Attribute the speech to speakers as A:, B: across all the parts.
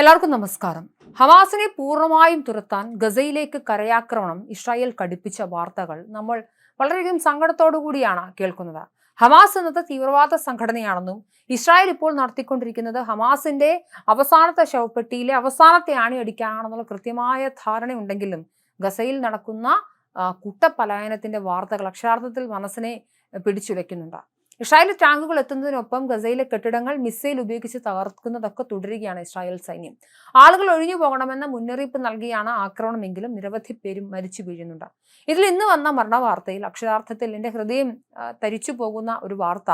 A: എല്ലാവർക്കും നമസ്കാരം. ഹമാസിനെ പൂർണമായും തുരത്താൻ ഗസയിലേക്ക് കരയാക്രമണം ഇസ്രായേൽ കടുപ്പിച്ച വാർത്തകൾ നമ്മൾ വളരെയധികം സങ്കടത്തോടു കൂടിയാണ് കേൾക്കുന്നത്. ഹമാസ് എന്നത് തീവ്രവാദ സംഘടനയാണെന്നും ഇസ്രായേൽ ഇപ്പോൾ നടത്തിക്കൊണ്ടിരിക്കുന്നത് ഹമാസിന്റെ അവസാനത്തെ ശവപ്പെട്ടിയിലെ അവസാനത്തെ ആണി അടിക്കാനാണെന്നുള്ള കൃത്യമായ ധാരണയുണ്ടെങ്കിലും ഗസയിൽ നടക്കുന്ന കൂട്ടപലായനത്തിന്റെ വാർത്തകൾ അക്ഷരാർത്ഥത്തിൽ മനസ്സിനെ പിടിച്ചുലയ്ക്കുന്നുണ്ട് ഇസ്രായേൽ ടാങ്കുകൾ എത്തുന്നതിനൊപ്പം ഗസയിലെ കെട്ടിടങ്ങൾ മിസൈൽ ഉപയോഗിച്ച് തകർക്കുന്നതൊക്കെ തുടരുകയാണ് ഇസ്രായേൽ സൈന്യം. ആളുകൾ ഒഴിഞ്ഞു പോകണമെന്ന മുന്നറിയിപ്പ് നൽകിയാണ് ആക്രമണമെങ്കിലും നിരവധി പേരും മരിച്ചു വീഴുന്നുണ്ട്. ഇതിൽ ഇന്ന് വന്ന മരണവാർത്തയിൽ അക്ഷരാർത്ഥത്തിൽ എന്റെ ഹൃദയം തരിച്ചു പോകുന്ന ഒരു വാർത്ത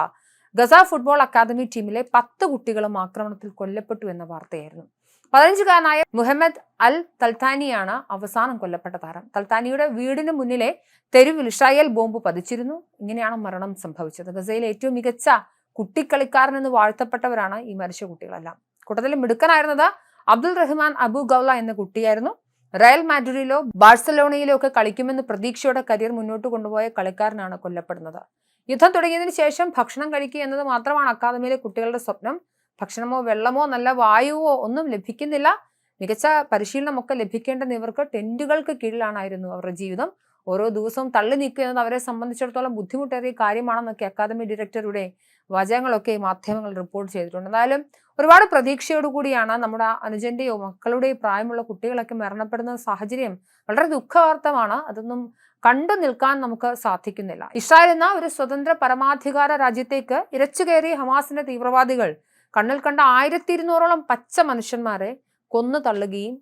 A: ഗസ ഫുട്ബോൾ അക്കാദമി ടീമിലെ പത്ത് കുട്ടികളും ആക്രമണത്തിൽ കൊല്ലപ്പെട്ടു എന്ന വാർത്തയായിരുന്നു. പതിനഞ്ചുകാരനായ മുഹമ്മദ് അൽ തൽത്താനിയാണ് അവസാനം കൊല്ലപ്പെട്ട താരം. തൽത്താനിയുടെ വീടിന് മുന്നിലെ തെരുവിൽ ഇഷായൽ ബോംബ് പതിച്ചിരുന്നു. ഇങ്ങനെയാണ് മരണം സംഭവിച്ചത്. ഗസയിലെ ഏറ്റവും മികച്ച കുട്ടിക്കളിക്കാരൻ എന്ന് വാഴ്ത്തപ്പെട്ടവരാണ് ഈ മരിച്ച കുട്ടികളെല്ലാം. കൂട്ടത്തിൽ മിടുക്കനായിരുന്നത് അബ്ദുൽ റഹ്മാൻ അബു ഗൗല എന്ന കുട്ടിയായിരുന്നു. റയൽ മാഡ്രിഡിലോ ബാഴ്സലോണയിലോ ഒക്കെ കളിക്കുമെന്ന് പ്രതീക്ഷയോടെ കരിയർ മുന്നോട്ട് കൊണ്ടുപോയ കളിക്കാരനാണ് കൊല്ലപ്പെടുന്നത്. യുദ്ധം തുടങ്ങിയതിനു ശേഷം ഭക്ഷണം കഴിക്കുക എന്നത് മാത്രമാണ് അക്കാദമിയിലെ കുട്ടികളുടെ സ്വപ്നം. ഭക്ഷണമോ വെള്ളമോ നല്ല വായുവോ ഒന്നും ലഭിക്കുന്നില്ല. മികച്ച പരിശീലനമൊക്കെ ലഭിക്കേണ്ടത് ഇവർക്ക് ടെന്റുകൾക്ക് കീഴിലാണായിരുന്നു അവരുടെ ജീവിതം. ഓരോ ദിവസവും തള്ളി നീക്കുക എന്നത് അവരെ സംബന്ധിച്ചിടത്തോളം ബുദ്ധിമുട്ടേറിയ കാര്യമാണെന്നൊക്കെ അക്കാദമി ഡയറക്ടറുടെ വചനങ്ങളൊക്കെ മാധ്യമങ്ങൾ റിപ്പോർട്ട് ചെയ്തിട്ടുണ്ട്. എന്തായാലും ഒരുപാട് പ്രതീക്ഷയോടുകൂടിയാണ് നമ്മുടെ അനുജന്റെയോ മക്കളുടെയോ പ്രായമുള്ള കുട്ടികളൊക്കെ മരണപ്പെടുന്ന സാഹചര്യം വളരെ ദുഃഖവാർത്തമാണ് അതൊന്നും കണ്ടു നിൽക്കാൻ നമുക്ക് സാധിക്കുന്നില്ല. ഇസ്രായേൽ എന്ന ഒരു സ്വതന്ത്ര പരമാധികാര രാജ്യത്തേക്ക് ഇരച്ചു ഹമാസിന്റെ തീവ്രവാദികൾ കണ്ണിൽ കണ്ട ആയിരത്തി ഇരുന്നൂറോളം പച്ച മനുഷ്യന്മാരെ കൊന്നു തള്ളുകയും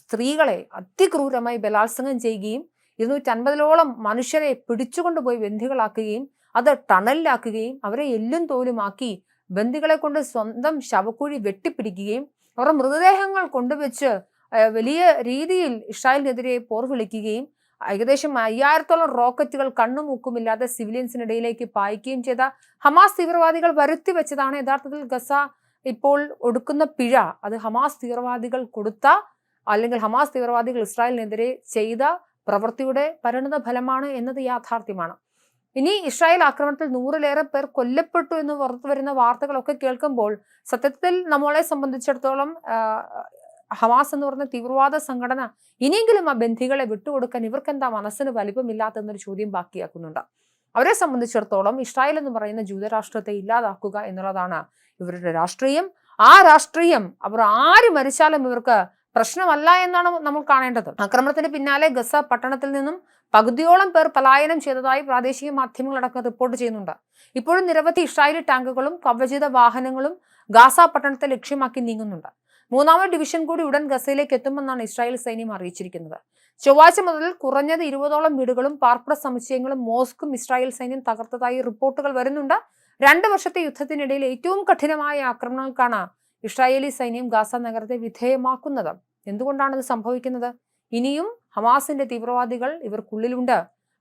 A: സ്ത്രീകളെ അതിക്രൂരമായി ബലാത്സംഗം ചെയ്യുകയും ഇരുന്നൂറ്റി അൻപതിലോളം മനുഷ്യരെ പിടിച്ചുകൊണ്ടുപോയി ബന്ധികളാക്കുകയും അത് ടണലിലാക്കുകയും അവരെ എല്ലും തോലുമാക്കി ബന്ദികളെ കൊണ്ട് സ്വന്തം ശവക്കുഴി വെട്ടിപ്പിടിക്കുകയും അവരുടെ മൃതദേഹങ്ങൾ കൊണ്ടുവച്ച് വലിയ രീതിയിൽ ഇസ്രായേലിനെതിരെ പോർ വിളിക്കുകയും ഏകദേശം അയ്യായിരത്തോളം റോക്കറ്റുകൾ കണ്ണുമൂക്കുമില്ലാതെ സിവിലിയൻസിനിടയിലേക്ക് പായിക്കുകയും ചെയ്ത ഹമാസ് തീവ്രവാദികൾ വരുത്തി വെച്ചതാണ് യഥാർത്ഥത്തിൽ ഗസ ഇപ്പോൾ ഒടുക്കുന്ന പിഴ അത് ഹമാസ് തീവ്രവാദികൾ കൊടുത്ത അല്ലെങ്കിൽ ഹമാസ് തീവ്രവാദികൾ ഇസ്രായേലിനെതിരെ ചെയ്ത പ്രവൃത്തിയുടെ പരിണിത ഫലമാണ് എന്നത് യാഥാർത്ഥ്യമാണ്. ഇനി ഇസ്രായേൽ ആക്രമണത്തിൽ നൂറിലേറെ പേർ കൊല്ലപ്പെട്ടു എന്ന് പുറത്തു വരുന്ന വാർത്തകളൊക്കെ കേൾക്കുമ്പോൾ സത്യത്തിൽ നമ്മളെ സംബന്ധിച്ചിടത്തോളം ഹമാസ് എന്ന് പറഞ്ഞ തീവ്രവാദ സംഘടന ഇനിയെങ്കിലും ആ ബന്ധികളെ വിട്ടുകൊടുക്കാൻ ഇവർക്കെന്താ മനസ്സിന് വലിപ്പമില്ലാത്തെന്നൊരു ചോദ്യം ബാക്കിയാക്കുന്നുണ്ട്. അവരെ സംബന്ധിച്ചിടത്തോളം ഇസ്രായേൽ എന്ന് പറയുന്ന ജൂതരാഷ്ട്രത്തെ ഇല്ലാതാക്കുക എന്നുള്ളതാണ് ഇവരുടെ രാഷ്ട്രീയം. ആ രാഷ്ട്രീയം അവർ ആര് മരിച്ചാലും ഇവർക്ക് പ്രശ്നമല്ല എന്നാണ് നമ്മൾ കാണേണ്ടത്. ആക്രമണത്തിന് പിന്നാലെ ഗസ പട്ടണത്തിൽ നിന്നും പകുതിയോളം പേർ പലായനം ചെയ്തതായി പ്രാദേശിക മാധ്യമങ്ങളടക്കം റിപ്പോർട്ട് ചെയ്യുന്നുണ്ട്. ഇപ്പോഴും നിരവധി ഇസ്രായേലി ടാങ്കുകളും കവചിത വാഹനങ്ങളും ഗാസ പട്ടണത്തെ ലക്ഷ്യമാക്കി നീങ്ങുന്നുണ്ട്. മൂന്നാമത് ഡിവിഷൻ കൂടി ഉടൻ ഗസയിലേക്ക് എത്തുമെന്നാണ് ഇസ്രായേൽ സൈന്യം അറിയിച്ചിരിക്കുന്നത്. ചൊവ്വാഴ്ച മുതൽ കുറഞ്ഞത് ഇരുപതോളം വീടുകളും പാർപ്പിട സമുച്ചയങ്ങളും മോസ്കും ഇസ്രായേൽ സൈന്യം തകർത്തതായി റിപ്പോർട്ടുകൾ വരുന്നുണ്ട്. രണ്ട് വർഷത്തെ യുദ്ധത്തിനിടയിൽ ഏറ്റവും കഠിനമായ ആക്രമണങ്ങൾക്കാണ് ഇസ്രായേലി സൈന്യം ഗാസ നഗരത്തെ വിധേയമാക്കുന്നത്. എന്തുകൊണ്ടാണ് ഇത് സംഭവിക്കുന്നത്? ഇനിയും ഹമാസിന്റെ തീവ്രവാദികൾ ഇവർക്കുള്ളിലുണ്ട്.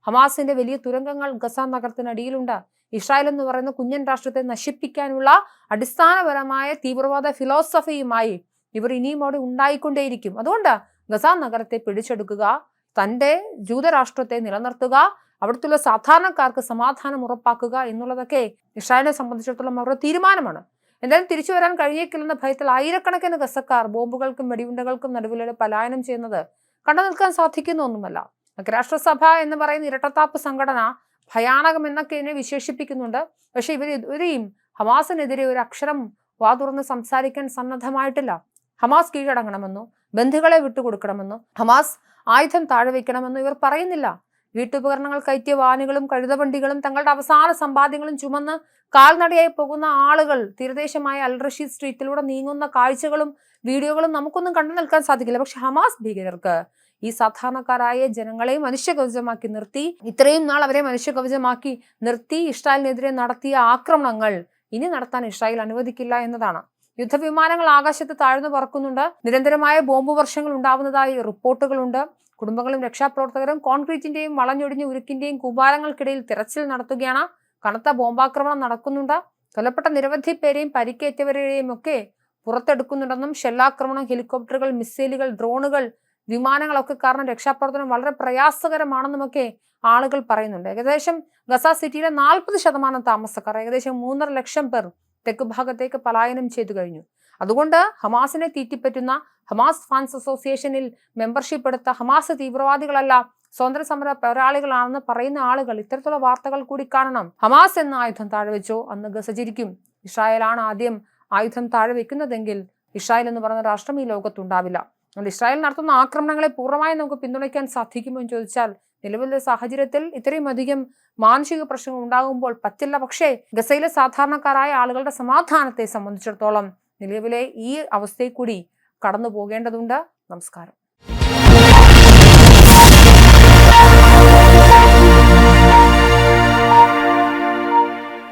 A: ഹമാസിന്റെ വലിയ തുരങ്കങ്ങൾ ഗസ നഗരത്തിനടിയിലുണ്ട്. ഇസ്രായേൽ എന്ന് പറയുന്ന കുഞ്ഞൻ രാഷ്ട്രത്തെ നശിപ്പിക്കാനുള്ള അടിസ്ഥാനപരമായ തീവ്രവാദ ഫിലോസഫിയുമായി ഇവർ ഇനിയും അവിടെ ഉണ്ടായിക്കൊണ്ടേയിരിക്കും. അതുകൊണ്ട് ഗസ നഗരത്തെ പിടിച്ചെടുക്കുക തന്റെ ജൂതരാഷ്ട്രത്തെ നിലനിർത്തുക അവിടുത്തെ സാധാരണക്കാർക്ക് സമാധാനം ഉറപ്പാക്കുക എന്നുള്ളതൊക്കെ ഇസ്രായേലിനെ സംബന്ധിച്ചിടത്തോളം അവരുടെ തീരുമാനമാണ്. എന്തായാലും തിരിച്ചു വരാൻ കഴിഞ്ഞേക്കില്ലെന്ന ഭയത്തിൽ ആയിരക്കണക്കിന് ഗസക്കാർ ബോംബുകൾക്കും വെടിയുണ്ടകൾക്കും നടുവിലൂടെ പലായനം ചെയ്യുന്നത് കണ്ടു നിൽക്കാൻ സാധിക്കുന്ന ഒന്നുമല്ല ഐക്യരാഷ്ട്രസഭ എന്ന് പറയുന്ന ഇരട്ടത്താപ്പ് സംഘടന ഭയാനകം എന്നൊക്കെ ഇതിനെ വിശേഷിപ്പിക്കുന്നുണ്ട്. പക്ഷെ ഇവർ ഇതുവരെയും ഹമാസിനെതിരെ ഒരു അക്ഷരം വാതുറന്ന് സംസാരിക്കാൻ സന്നദ്ധമായിട്ടില്ല. ഹമാസ് കീഴടങ്ങണമെന്നോ ബന്ധുക്കളെ വിട്ടുകൊടുക്കണമെന്നോ? ഹമാസ് ആയുധം താഴെ വയ്ക്കണമെന്നോ ഇവർ പറയുന്നില്ല. വീട്ടുപകരണങ്ങൾ കയറ്റിയ വാനുകളും കഴുതവണ്ടികളും തങ്ങളുടെ അവസാന സമ്പാദ്യങ്ങളും ചുമന്ന് കാൽനടയായി പോകുന്ന ആളുകൾ തീരദേശമായ അൽറഷീദ് സ്ട്രീറ്റിലൂടെ നീങ്ങുന്ന കാഴ്ചകളും വീഡിയോകളും നമുക്കൊന്നും കണ്ടു നിൽക്കാൻ സാധിക്കില്ല. പക്ഷെ ഹമാസ് ഭീകരർക്ക് ഈ സാധാരണക്കാരായ ജനങ്ങളെ മനുഷ്യകവചമാക്കി നിർത്തി ഇത്രയും നാൾ അവരെ മനുഷ്യകവചമാക്കി നിർത്തി ഇസ്രായേലിനെതിരെ നടത്തിയ ആക്രമണങ്ങൾ ഇനി നടത്താൻ ഇസ്രായേൽ അനുവദിക്കില്ല എന്നതാണ്. യുദ്ധവിമാനങ്ങൾ ആകാശത്ത് താഴ്ന്നു പറക്കുന്നുണ്ട്. നിരന്തരമായ ബോംബ് വർഷങ്ങൾ ഉണ്ടാവുന്നതായി റിപ്പോർട്ടുകളുണ്ട്. കുടുംബങ്ങളും രക്ഷാപ്രവർത്തകരും കോൺക്രീറ്റിന്റെയും വളഞ്ഞൊടിഞ്ഞ ഉരുക്കിന്റെയും കൂമ്പാരങ്ങൾക്കിടയിൽ തിരച്ചിൽ നടത്തുകയാണ്. കനത്ത ബോംബാക്രമണം നടക്കുന്നുണ്ട്. കൊല്ലപ്പെട്ട നിരവധി പേരെയും പരിക്കേറ്റവരെയും ഒക്കെ പുറത്തെടുക്കുന്നുണ്ടെന്നും ഷെല്ലാക്രമണം ഹെലികോപ്റ്ററുകൾ മിസൈലുകൾ ഡ്രോണുകൾ വിമാനങ്ങളൊക്കെ കാരണം രക്ഷാപ്രവർത്തനം വളരെ പ്രയാസകരമാണെന്നുമൊക്കെ ആളുകൾ പറയുന്നുണ്ട്. ഏകദേശം ഗസ സിറ്റിയിലെ നാൽപ്പത് ശതമാനം താമസക്കാർ ഏകദേശം മൂന്നര ലക്ഷം പേർ തെക്ക് ഭാഗത്തേക്ക് പലായനം ചെയ്തു കഴിഞ്ഞു. അതുകൊണ്ട് ഹമാസിനെ തീറ്റിപ്പറ്റുന്ന ഹമാസ് ഫാൻസ് അസോസിയേഷനിൽ മെമ്പർഷിപ്പ് എടുത്ത ഹമാസ് തീവ്രവാദികളല്ല സ്വതന്ത്ര സമര പോരാളികളാണെന്ന് പറയുന്ന ആളുകൾ ഇത്തരത്തിലുള്ള വാർത്തകൾ കൂടി കാണണം. ഹമാസ് എന്ന ആയുധം താഴെ വെച്ചോ അന്ന് ഗസചരിക്കും ഇസ്രായേലാണ് ആദ്യം ആയുധം താഴെ വെക്കുന്നതെങ്കിൽ ഇസ്രായേൽ എന്ന് പറയുന്ന രാഷ്ട്രം ഈ ലോകത്തുണ്ടാവില്ല. അതുകൊണ്ട് ഇസ്രായേൽ നടത്തുന്ന ആക്രമണങ്ങളെ പൂർണമായും നമുക്ക് പിന്തുണയ്ക്കാൻ സാധിക്കുമോ എന്ന് ചോദിച്ചാൽ നിലവിലെ സാഹചര്യത്തിൽ ഇത്രയും അധികം മാനസിക പ്രശ്നങ്ങൾ ഉണ്ടാകുമ്പോൾ പറ്റില്ല. പക്ഷേ ഗസയിലെ സാധാരണക്കാരായ ആളുകളുടെ സമാധാനത്തെ സംബന്ധിച്ചിടത്തോളം നിലവിലെ ഈ അവസ്ഥയിൽ കൂടി കടന്നു പോകേണ്ടതുണ്ട് നമസ്കാരം.